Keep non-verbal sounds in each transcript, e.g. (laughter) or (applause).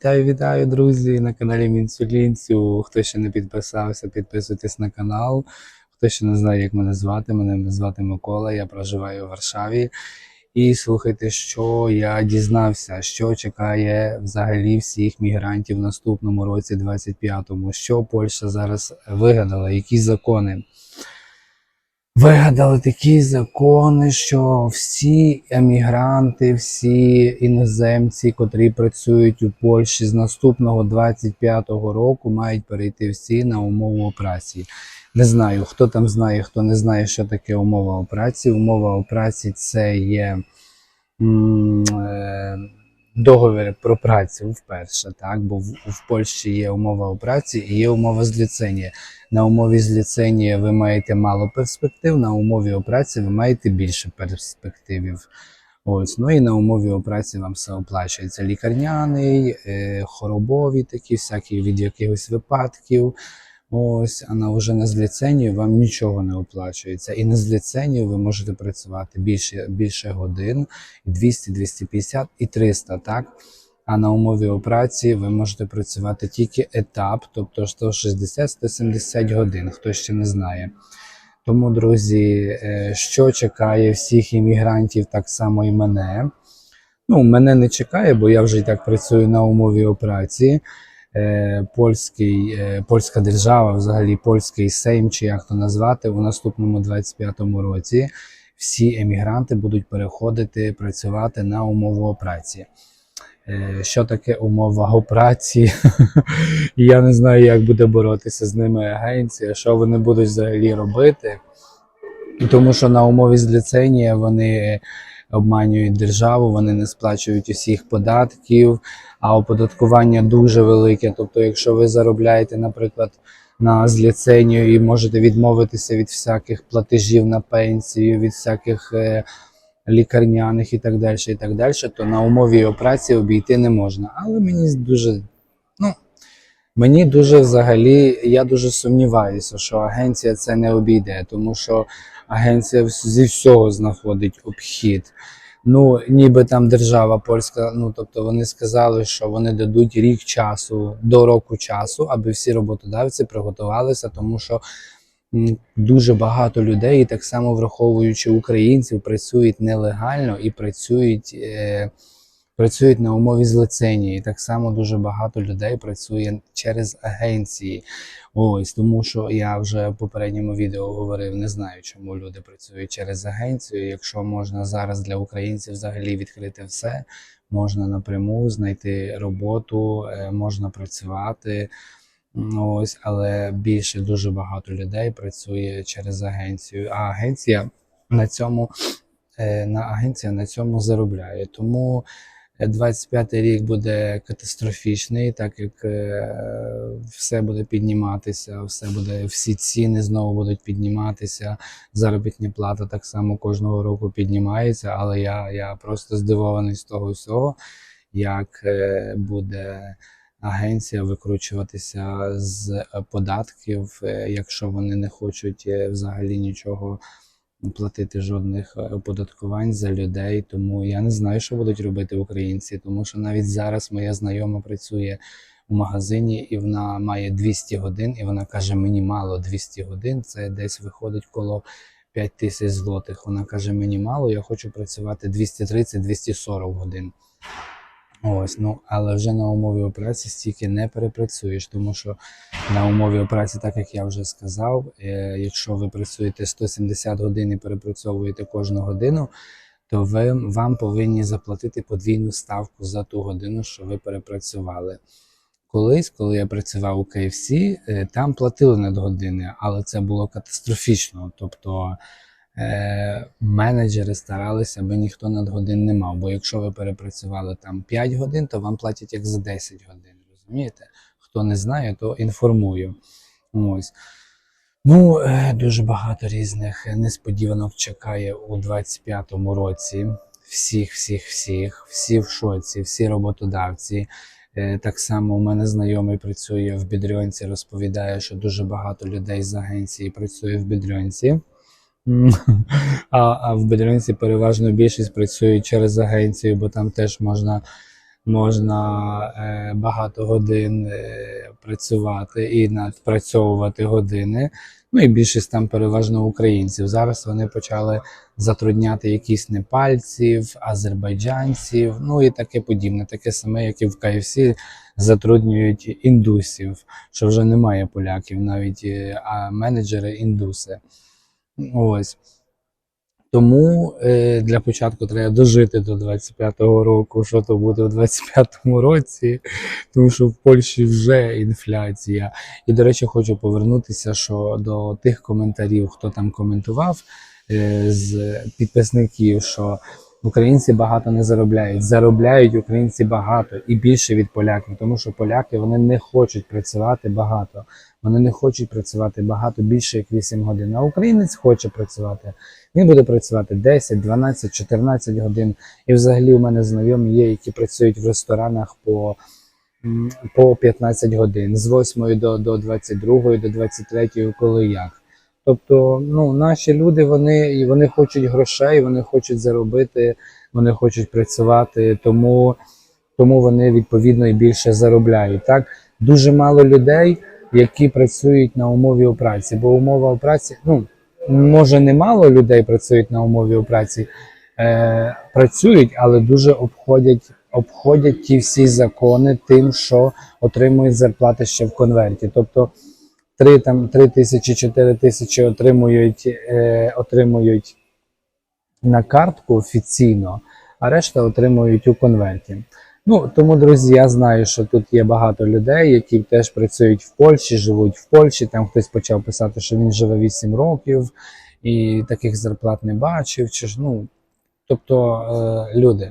Вітаю, вітаю, друзі! На каналі Мінсулінцю. Хто ще не підписався, підписуйтесь на канал. Хто ще не знає, як мене звати, мене звати Микола, я проживаю у Варшаві. І слухайте, що я дізнався, що чекає взагалі всіх мігрантів в наступному році, 25-му. Що Польща зараз вигадала, які закони. Вигадали такі закони, що всі емігранти, всі іноземці, котрі працюють у Польщі з наступного 25-го року, мають перейти всі на умову праці. Не знаю, хто там знає, хто не знає, що таке умова праці. Умова праці це є м, е, договір про працю вперше, так? бо в, в Польщі є умова праці і є умова зліцення. На умові зліцення ви маєте мало перспектив, на умові праці ви маєте більше перспективів. Ось, ну і на умові праці вам все оплачується. Лікарняний, е, хоробові такі, всякі від якихось випадків. Ось, а на вже на зліценні вам нічого не оплачується. І на зліценні ви можете працювати більше, більше годин, 200, 250 і 300, так? А на умові праці ви можете працювати тільки етап, тобто 160-170 годин, хто ще не знає. Тому, друзі, е, що чекає всіх іммігрантів, так само і мене. Ну, мене не чекає, бо я вже і так працюю на умові праці. Е, Польський, е, польська держава, взагалі польський сейм, чи як то назвати, у наступному 25-му році всі емігранти будуть переходити працювати на умову праці. Е, Що таке умова праці? (laughs) Я не знаю, як буде боротися з ними агенція, що вони будуть взагалі робити. Тому що на умові зліценія вони обманюють державу, вони не сплачують усіх податків, а оподаткування дуже велике. Тобто, якщо ви заробляєте, наприклад, на зліценію і можете відмовитися від всяких платежів на пенсію, від всяких е, лікарняних і так далі, і так далі, то на умові праці обійти не можна. Але мені дуже, ну, мені дуже взагалі, я дуже сумніваюся, що агенція це не обійде, тому що агенція зі всього знаходить обхід. Ну, ніби там держава польська, ну тобто вони сказали, що вони дадуть рік часу до року часу, аби всі роботодавці приготувалися, тому що дуже багато людей, і так само враховуючи українців, працюють нелегально і працюють, е, працюють на умові злиценії. Так само дуже багато людей працює через агенції. Ось тому, що я вже в попередньому відео говорив, не знаю, чому люди працюють через агенцію. Якщо можна зараз для українців взагалі відкрити все, можна напряму знайти роботу, е, можна працювати. Ось, але більше дуже багато людей працює через агенцію. А агенція на цьому е, на агенція на цьому заробляє. Тому 25-й рік буде катастрофічний, так як е, все буде підніматися, все буде, всі ціни знову будуть підніматися. Заробітня плата так само кожного року піднімається, але я, я просто здивований з того всього, як е, буде агенція викручуватися з податків, е, якщо вони не хочуть взагалі нічого платити жодних е, оподаткувань за людей. Тому я не знаю, що будуть робити українці, тому що навіть зараз моя знайома працює у магазині, і вона має 200 годин, і вона каже: мені мало 200 годин. Це десь виходить коло 5 тисяч злотих. Вона каже: мені мало, я хочу працювати 230-240 годин. Ось, ну але вже на умові праці стільки не перепрацюєш, тому що на умові праці, так як я вже сказав, е, якщо ви працюєте 170 годин і перепрацьовуєте кожну годину, то ви вам повинні заплатити подвійну ставку за ту годину, що ви перепрацювали. Колись, коли я працював у KFC, е, там платили надгодини, але це було катастрофічно. Тобто менеджери старалися, аби ніхто надгодин не мав. Бо якщо ви перепрацювали там 5 годин, то вам платять як за 10 годин. Розумієте? Хто не знає, то інформую. Ось. Ну, е, дуже багато різних несподіванок чекає у 25-му році. Всіх, всіх, всіх, всі в шоці, всі роботодавці. Е, Так само у мене знайомий працює в Бідрьонці, розповідає, що дуже багато людей з агенції працює в Бідрьонці. (laughs) А, а в Бідрьонці переважно більшість працює через агенцію, бо там теж можна можна е, багато годин е, працювати і надпрацьовувати години. Ну і більшість там переважно українців. Зараз вони почали затрудняти якісь непальців, азербайджанців, ну і таке подібне, таке саме, як і в KFC затруднюють індусів, що вже немає поляків, навіть е, а менеджери індуси. Ось. Тому е, для початку треба дожити до 25-го року, що то буде в 25-му році, тому що в Польщі вже інфляція. І, до речі, хочу повернутися що до тих коментарів, хто там коментував е, з підписників, що українці багато не заробляють. Заробляють українці багато і більше від поляків, тому що поляки вони не хочуть працювати багато. Вони не хочуть працювати багато більше як 8 годин. А українець хоче працювати. Він буде працювати 10, 12, 14 годин. І взагалі у мене знайомі є, які працюють в ресторанах по, по 15 годин з 8 до, до 22, до 23, коли як. Тобто, ну, наші люди вони, і вони хочуть грошей, вони хочуть заробити, вони хочуть працювати, тому, тому вони відповідно і більше заробляють. Так? Дуже мало людей, які працюють на умові праці, бо умова праці, ну, може, немало людей працюють на умові праці, е, працюють, але дуже обходять, обходять ті всі закони тим, що отримують зарплати ще в конверті. Тобто 3, там, 3 тисячі, 4 тисячі отримують, е, отримують на картку офіційно, а решта отримують у конверті. Ну, тому, друзі, я знаю, що тут є багато людей, які теж працюють в Польщі, живуть в Польщі. Там хтось почав писати, що він живе 8 років і таких зарплат не бачив. Чи ж, ну, тобто, е, люди.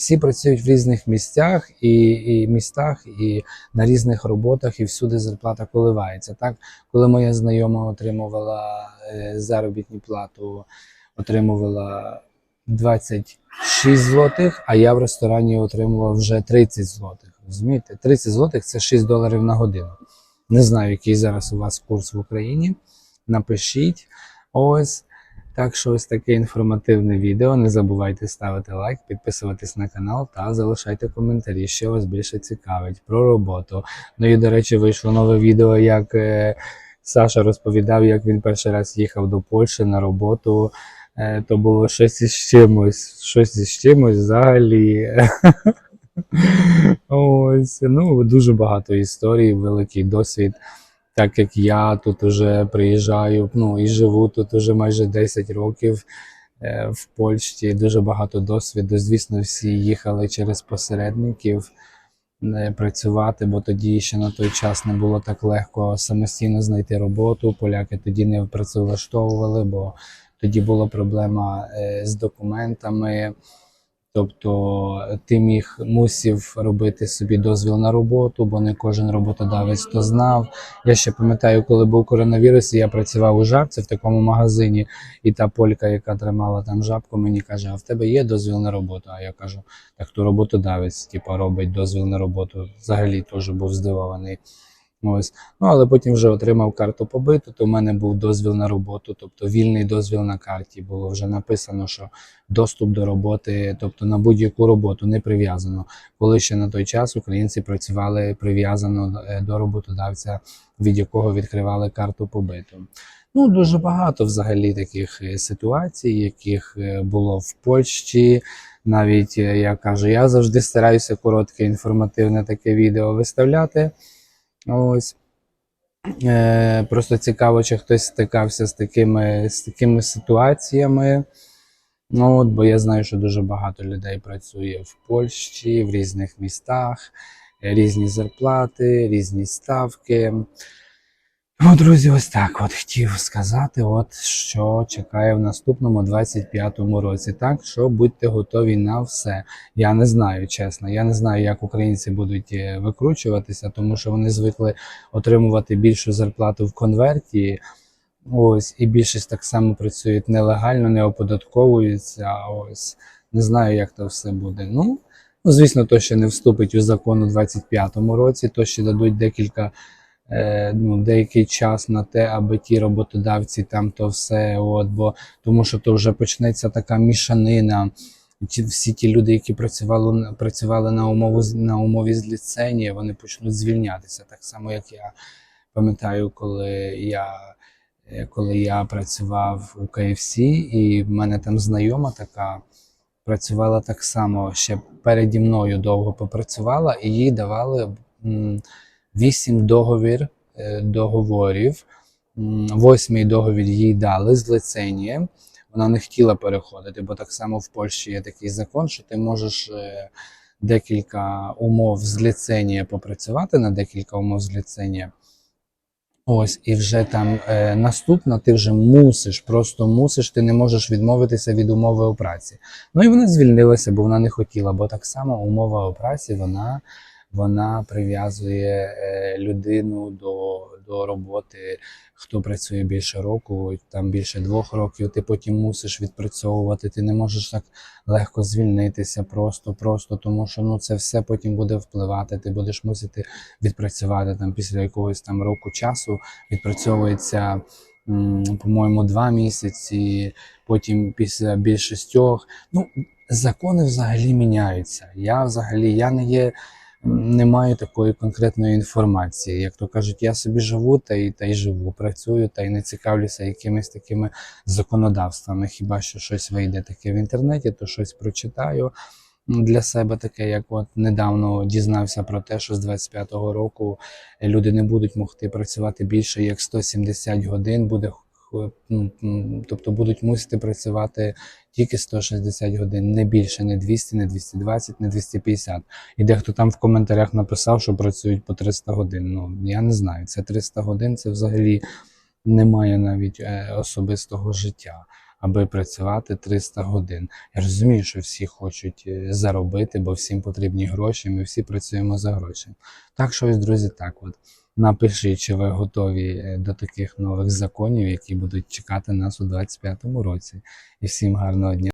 Всі працюють в різних місцях і, і містах, і на різних роботах, і всюди зарплата коливається. Так, коли моя знайома отримувала е, заробітну плату, отримувала 26 злотих, а я в ресторані отримував вже 30 злотих. Розумієте? 30 злотих це 6 доларів на годину. Не знаю, який зараз у вас курс в Україні. Напишіть. Ось. Так що ось таке інформативне відео. Не забувайте ставити лайк, підписуватись на канал та залишайте коментарі, що вас більше цікавить про роботу. Ну і, до речі, вийшло нове відео, як е, Саша розповідав, як він перший раз їхав до Польщі на роботу. Е, то було щось із чимось, щось із чимось взагалі. (laughs) Ось, ну, дуже багато історій, великий досвід. Так як я тут уже приїжджаю, ну і живу тут уже майже 10 років е, в Польщі, дуже багато досвіду. Звісно, всі їхали через посередників працювати, бо тоді ще на той час не було так легко самостійно знайти роботу. Поляки тоді не працевлаштовували, бо тоді була проблема е, з документами. Тобто ти міг мусів робити собі дозвіл на роботу, бо не кожен роботодавець то знав. Я ще пам'ятаю, коли був коронавірус, і я працював у жабці в такому магазині, і та полька, яка тримала там жабку, мені каже: А в тебе є дозвіл на роботу? А я кажу, так то роботодавець, типу, робить дозвіл на роботу. Взагалі теж був здивований. Ось. Ну, але потім вже отримав карту побиту, то в мене був дозвіл на роботу, тобто вільний дозвіл на карті. Було вже написано, що доступ до роботи, тобто на будь-яку роботу не прив'язано. Коли ще на той час українці працювали прив'язано е, до роботодавця, від якого відкривали карту побиту. Ну, дуже багато взагалі таких е, ситуацій, яких е, було в Польщі. Навіть я кажу, я завжди стараюся коротке інформативне таке відео виставляти. Ось. Е, просто цікаво, чи хтось стикався з такими, з такими ситуаціями. Ну, от, бо я знаю, що дуже багато людей працює в Польщі, в різних містах, різні зарплати, різні ставки. Ну, друзі, ось так от хотів сказати, от що чекає в наступному 25-му році. Так що будьте готові на все. Я не знаю, чесно. Я не знаю, як українці будуть е, викручуватися, тому що вони звикли отримувати більшу зарплату в конверті. Ось, і більшість так само працюють нелегально, не оподатковуються. Ось не знаю, як то все буде. Ну, ну звісно, то ще не вступить у закон у 25-му році, то ще дадуть декілька ну, деякий час на те, аби ті роботодавці там то все, от, бо тому що то вже почнеться така мішанина. ті, всі ті люди, які працювали, працювали на, умову, на умові з ліцензії, вони почнуть звільнятися. Так само, як я пам'ятаю, коли я, е, коли я працював у KFC, і в мене там знайома така працювала так само, ще переді мною довго попрацювала, і їй давали вісім договір, е, договорів. Восьмий договір їй дали з лиценієм. Вона не хотіла переходити, бо так само в Польщі є такий закон, що ти можеш е, декілька умов з ліценія попрацювати на декілька умов з ліценія. Ось, і вже там е, наступно ти вже мусиш, просто мусиш, ти не можеш відмовитися від умови о праці. Ну і вона звільнилася, бо вона не хотіла, бо так само умова о праці вона, вона прив'язує е, людину до, до роботи. Хто працює більше року, там більше двох років, ти потім мусиш відпрацьовувати. Ти не можеш так легко звільнитися, просто, просто тому що ну це все потім буде впливати. Ти будеш мусити відпрацювати там після якогось там року часу. Відпрацьовується, по-моєму, два місяці, потім після більш шістьох. Ну, закони взагалі міняються. Я взагалі я не є. Не маю такої конкретної інформації. Як то кажуть, я собі живу та й та й живу, працюю та й не цікавлюся якимись такими законодавствами. Хіба що щось вийде таке в інтернеті, то щось прочитаю для себе таке, як от недавно дізнався про те, що з 25-го року люди не будуть могти працювати більше як 170 годин, буде тобто будуть мусити працювати тільки 160 годин, не більше, не 200, не 220, не 250. І дехто там в коментарях написав, що працюють по 300 годин. Ну я не знаю, це 300 годин, це взагалі немає навіть е, особистого життя, аби працювати 300 годин. Я розумію, що всі хочуть е, заробити, бо всім потрібні гроші. Ми всі працюємо за гроші. Так що ось, друзі, так от. Напишіть, чи ви готові е, до таких нових законів, які будуть чекати нас у 25-му році. І всім гарного дня.